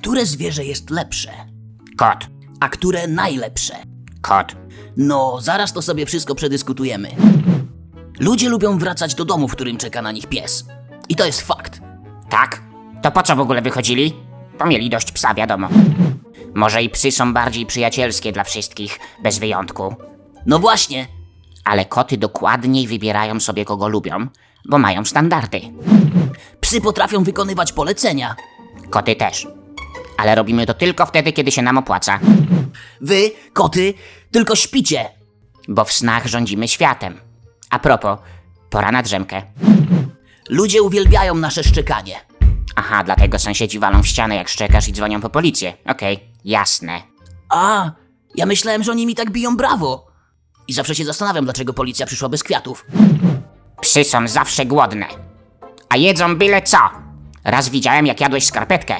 Które zwierzę jest lepsze? Kot. A które najlepsze? Kot. No, zaraz to sobie wszystko przedyskutujemy. Ludzie lubią wracać do domu, w którym czeka na nich pies. I to jest fakt. Tak? To po co w ogóle wychodzili? Bo mieli dość psa, wiadomo. Może i psy są bardziej przyjacielskie dla wszystkich, bez wyjątku. No właśnie, Ale koty dokładniej wybierają sobie kogo lubią, bo mają standardy. psy potrafią wykonywać polecenia. Koty też. Ale robimy to tylko wtedy, kiedy się nam opłaca. Wy, koty, tylko śpicie. Bo w snach rządzimy światem. A propos, pora na drzemkę. Ludzie uwielbiają nasze szczekanie. Aha, dlatego sąsiedzi walą w ścianę jak szczekasz i dzwonią po policję. Okej, jasne. A, ja myślałem, że oni mi tak biją brawo. I zawsze się zastanawiam, dlaczego policja przyszła bez kwiatów. Psy są zawsze głodne. A jedzą byle co. Raz widziałem, jak jadłeś skarpetkę.